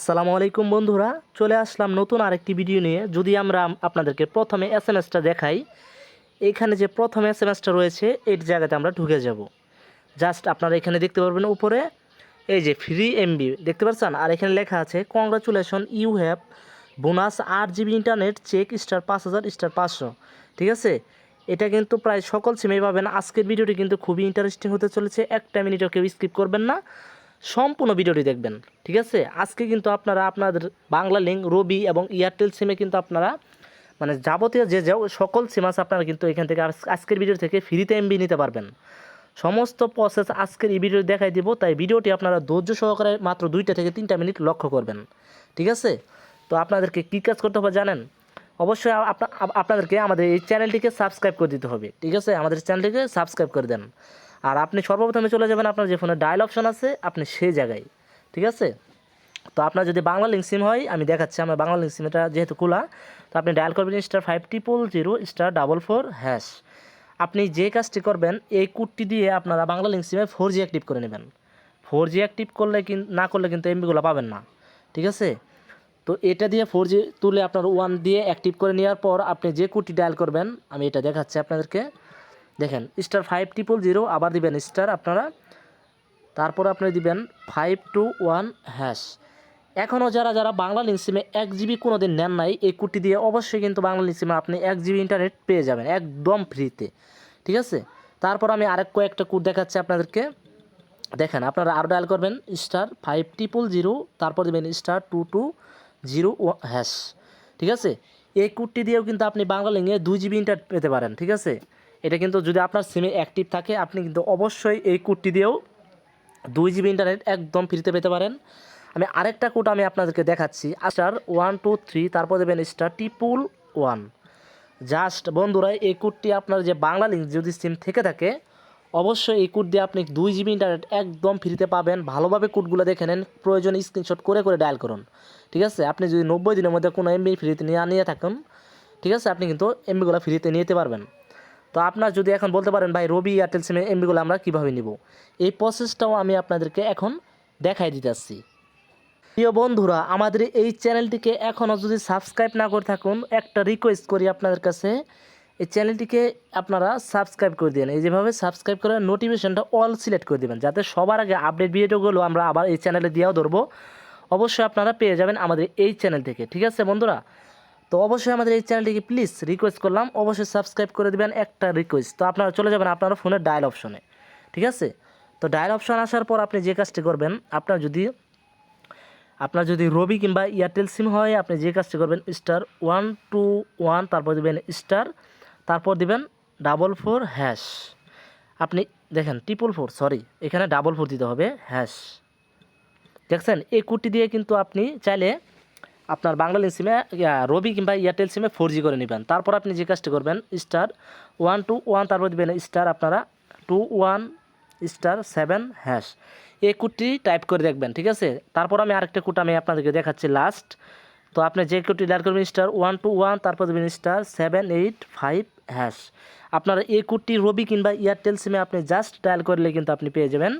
আসসালামু আলাইকুম বন্ধুরা, চলে আসলাম নতুন আরেকটি ভিডিও নিয়ে। যদি আমরা আপনাদেরকে প্রথমে এস এম এসটা দেখাই, এখানে যে প্রথম এস এম এসটা রয়েছে এই জায়গাতে আমরা ঢুকে যাব। জাস্ট আপনারা এখানে দেখতে পারবেন উপরে, এই যে ফ্রি এমবি দেখতে পাচ্ছেন আর এখানে লেখা আছে কংগ্রাচুলেশন ইউ হ্যাভ বোনাস আট জিবি ইন্টারনেট চেক স্টার পাঁচ হাজার স্টার পাঁচশো। ঠিক আছে? এটা কিন্তু প্রায় সকল সিমেই পাবেন। আজকের ভিডিওটি কিন্তু খুবই ইন্টারেস্টিং হতে চলেছে। একটা মিনিটও কেউ স্কিপ করবেন না। সম্পূর্ণ ভিডিওটি দেখবেন, ঠিক আছে? আজকে কিন্তু আপনারা আপনাদের বাংলা লিঙ্ক রবি এবং এয়ারটেল সিমে কিন্তু আপনারা মানে যাবতীয় যে যে সকল সিম আছে আপনারা কিন্তু এখান থেকে আজ- আজকের ভিডিও থেকে ফ্রিতে এমবি নিতে পারবেন। সমস্ত প্রসেস আজকের এই ভিডিও দেখাই দিব, তাই ভিডিওটি আপনারা ধৈর্য সহকারে মাত্র দুইটা থেকে তিনটা মিনিট লক্ষ্য করবেন, ঠিক আছে? তো আপনাদেরকে কী কাজ করতে হবে জানেন? অবশ্যই আপনাদেরকে আমাদের এই চ্যানেলটিকে সাবস্ক্রাইব করে দিতে হবে, ঠিক আছে? আমাদের চ্যানেলটিকে সাবস্ক্রাইব করে দেন। আর আপনি সর্বপ্রথমে চলে যাবেন আপনার যে ফোনে ডায়াল অপশন আছে, আপনি সেই জায়গায়, ঠিক আছে? তো আপনার যদি বাংলা লিঙ্ক সিম হয়, আমি দেখাচ্ছি, আমার বাংলা লিঙ্ক সিমটা যেহেতু খোলা, তো আপনি ডায়াল করবেন star five triple zero star double four hash আপনি যে কাজটি করবেন, এই কোডটি দিয়ে আপনারা বাংলা লিঙ্ক সিমে ফোর জি অ্যাক্টিভ করে নেবেন। ফোর জি অ্যাক্টিভ করলে কিন, না করলে কিন্তু এমবিগুলো পাবেন না, ঠিক আছে? তো এটা দিয়ে ফোর জি তুলে আপনার ওয়ান দিয়ে অ্যাক্টিভ করে নেওয়ার পর আপনি যে কোডটি ডায়াল করবেন, আমি এটা দেখাচ্ছি আপনাদেরকে। দেখেন স্টার ফাইভ ট্রিপল জিরো আবার দিবেন স্টার আপনারা, তারপর আপনি দিবেন ফাইভ টু ওয়ান হ্যাশ এখনও যারা যারা বাংলা লিঙ্ক সিমে এক জিবি কোনো দিন নেন নাই, এই কুটি দিয়ে অবশ্যই কিন্তু বাংলা লিঙ্ক সিমে আপনি এক জিবি ইন্টারনেট পেয়ে যাবেন, একদম ফ্রিতে ঠিক আছে? তারপর আমি আরেক কয়েকটা কোড দেখাচ্ছি আপনাদেরকে। দেখেন, আপনারা আরও ডায়াল করবেন স্টার ফাইভ ট্রিপল জিরো তারপর দেবেন star two two zero hash ঠিক আছে? এই কোডটি দিয়েও কিন্তু আপনি বাংলা লিঙ্কে দুই জিবি ইন্টারনেট পেতে পারেন, ঠিক আছে? এটা কিন্তু যদি আপনার সিমে অ্যাক্টিভ থাকে, আপনি কিন্তু অবশ্যই এই কোডটি দিয়েও দুই জিবি ইন্টারনেট একদম ফ্রিতে পেতে পারেন। আমি আরেকটা কোড আমি আপনাদেরকে দেখাচ্ছি স্টার ওয়ান টু থ্রি তারপর দেবেন স্টার টিপুল ওয়ান জাস্ট বন্ধুরা, এই কোডটি আপনার যে বাংলা লিঙ্ক যদি সিম থেকে থাকে, অবশ্যই এই কোড দিয়ে আপনি দুই জিবি ইন্টারনেট একদম ফ্রিতে পাবেন। ভালোভাবে কোডগুলো দেখে নেন, প্রয়োজনে স্ক্রিনশট করে করে ডায়াল করুন। ঠিক আছে? আপনি যদি নব্বই দিনের মধ্যে কোনো এমবি ফ্রিতে নিয়ে নিয়ে থাকুন, ঠিক আছে? আপনি কিন্তু এমবিগুলো ফ্রিতে নিতে পারবেন। তো আপনার যদি এখন বলতে পারেন, ভাই রবি এয়ারটেল সিমে এমবিগুলো আমরা কীভাবে নিব? এই প্রসেসটাও আমি আপনাদেরকে এখন দেখাই দিতে আসছি। প্রিয় বন্ধুরা, আমাদের এই চ্যানেলটিকে এখনও যদি সাবস্ক্রাইব না করে থাকুন, একটা রিকোয়েস্ট করি আপনাদের কাছে। এই চ্যানেলটিকে আপনারা সাবস্ক্রাইব করে দিন এই যেভাবে সাবস্ক্রাইব করে নোটিফিকেশনটা অল সিলেক্ট করে দেবেন, যাতে সবার আগে আপডেট ভিডিওগুলো আমরা আবার এই চ্যানেলে দিয়েও ধরবো। অবশ্যই আপনারা পেয়ে যাবেন আমাদের এই চ্যানেল থেকে, ঠিক আছে বন্ধুরা? তো অবশ্যই আমাদের এই চ্যানেলটিকে প্লিজ রিকোয়েস্ট করলাম। অবশ্যই সাবস্ক্রাইব করে দেবেন একটা রিকোয়েস্ট তো আপনারা চলে যাবেন আপনার ফোনের ডায়াল অপশনে ঠিক আছে? তো ডায়াল অপশন আসার পর আপনি যে কাজটি করবেন, আপনার যদি আপনার যদি রবি কিংবা এয়ারটেল সিম হয়, আপনি যে কাজটি করবেন স্টার ওয়ান টু ওয়ান তারপর দেবেন স্টার তারপর দিবেন ডাবল ফোর হ্যাশ আপনি দেখেন ট্রিপল ফোর সরি এখানে ডাবল ফোর দিতে হবে হ্যাশ দেখছেন? এই কোডটি দিয়ে কিন্তু আপনি চাইলে আপনার বাংলা সিমে রবি কিংবা এয়ারটেল সিমে ফোর জি করে নেবেন। তারপর আপনি যে কাজটি করবেন স্টার ওয়ান টু ওয়ান তারপর দেবেন স্টার আপনারা two one star seven hash এই কোডটি টাইপ করে দেখবেন, ঠিক আছে? তারপর আমি আরেকটা কোড আমি আপনাদেরকে দেখাচ্ছি লাস্ট তো আপনি যে কোডটি ডায়াল করবেন স্টার ওয়ান টু ওয়ান তারপর দেবেন star seven eight five hash আপনারা এই কোডটি রবি কিংবা এয়ারটেল সিমে আপনি জাস্ট ডায়াল করলে কিন্তু আপনি পেয়ে যাবেন।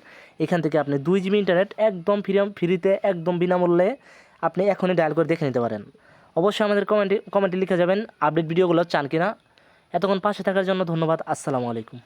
এখান থেকে আপনি দুই জিবি ইন্টারনেট একদম ফ্রি ফ্রিতে একদম বিনামূল্যে আপনি এখনই ডায়াল করে দেখে নিতে পারেন। অবশ্যই আমাদের কমেন্টে কমেন্টে লিখে যাবেন আপডেট ভিডিওগুলো চান কিনা। এতক্ষণ পাশে থাকার জন্য ধন্যবাদ, আসসালামু আলাইকুম।